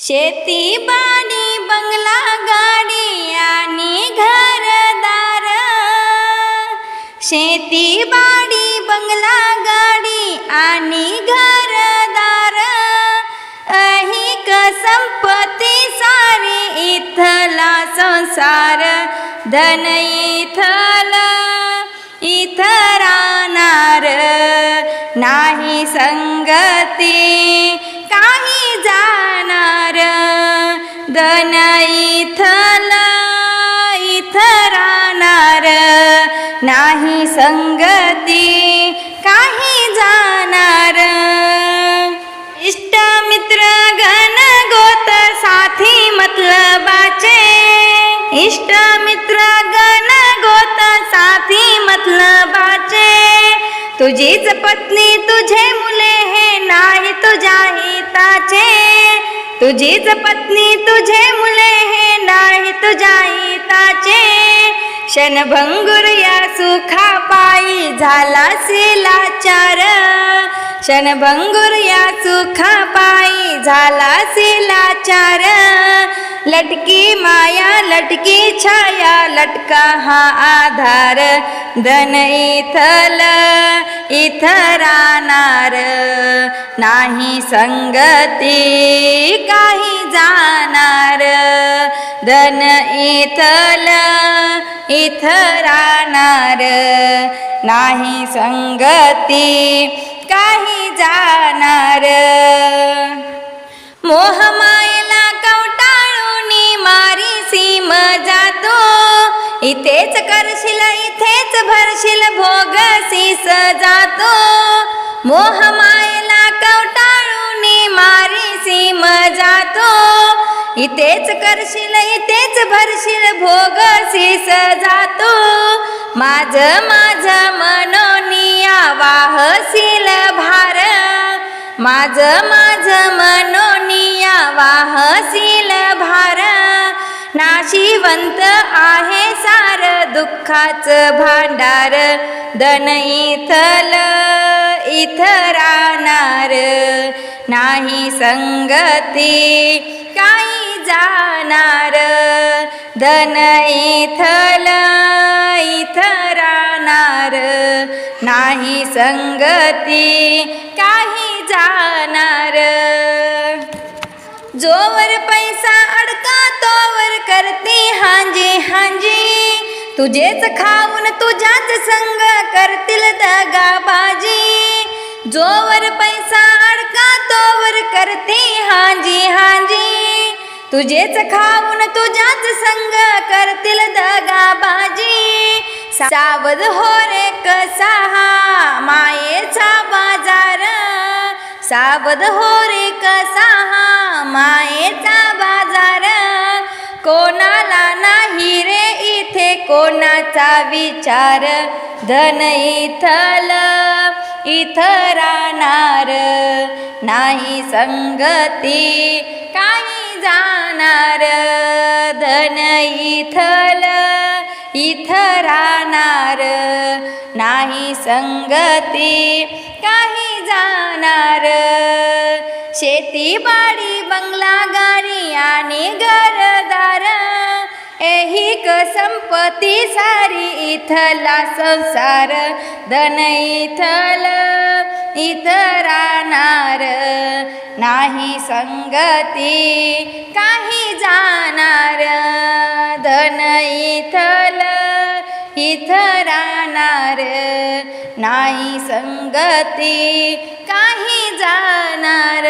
शेती बाणी बंगला गाडी आणि घरदार. शेती बाडी बंगला गाडी आणि घरदार. अहिक संपत्ती सारी इथला संसार धन इथल इथ राहणार. नाही संग धन इथला इथ राहणार. नाही संगती काही जाणार. इष्ट मित्र गण गोत साथी मतलबाचे. इष्ट मित्र गण गोत साथी मतलबाचे. तुझीच पत्नी तुझे मुले हे नाही तुझ्या हिताचे. तुझीच पत्नी तुझे मुले हे नाही तुझ्या हिताचे क्षणभंगुर या सुखा पायी झाला सिलाचार. क्षणभंगुर या सुखा पायी झाला सिलाचार. लटकी माया लटकी छाया लटका हा आधार. धन इथल इथ राहणार. नाही संगती काही जाणार. धन इथल इथ राहणार. नाही संगती काही जाणार. मोहमायला कवटाळून मारी सीम जातो. इथेच करशील इथेच भरशील भोग सीस जातो मोहमायला कवटाळून मारी मजा जातो इथेच करशील इथेच भरशील भोगसी जातो माझ माझ मनोनिया वाहसील भार. माझ माझ मनोनिया वाहसील भार. नाशिवंत आहे सार दुःखाच भांडार. धन इथल इथ राहणार. नाही संगती काही जाणार. धन इथल इथ राहणार. नाही संगती काही जाणार. जोवर पैसा अडका तोवर करते हांजी हांजी. तुझेच खाऊन तुझ्याच संग करतील दगाबाजी. जोवर पैसा अडका तोवर करते हांजी हांजी. तुझेच खाऊन तुझ्याच संग करतील दगाबाजी. सावध हो रे कसा हा मायेचा बाजार. सावध हो रे कसा हा मायेचा बाजार. कोणाला नाही रे इथे कोणाचा विचार. धन इथलं इथ राहणार. नाही संगती काही जाणार. धन इथल इथ राहणार. नाही संगती काही जाणार. शेती बाडी बंगला गाडी आणि घरदार. संपत्ती सारी इथला संसार धन इथल इथ राहणार नाही संगती काही जाणार धन इथल इथ राहणार नाही संगती काही जाणार.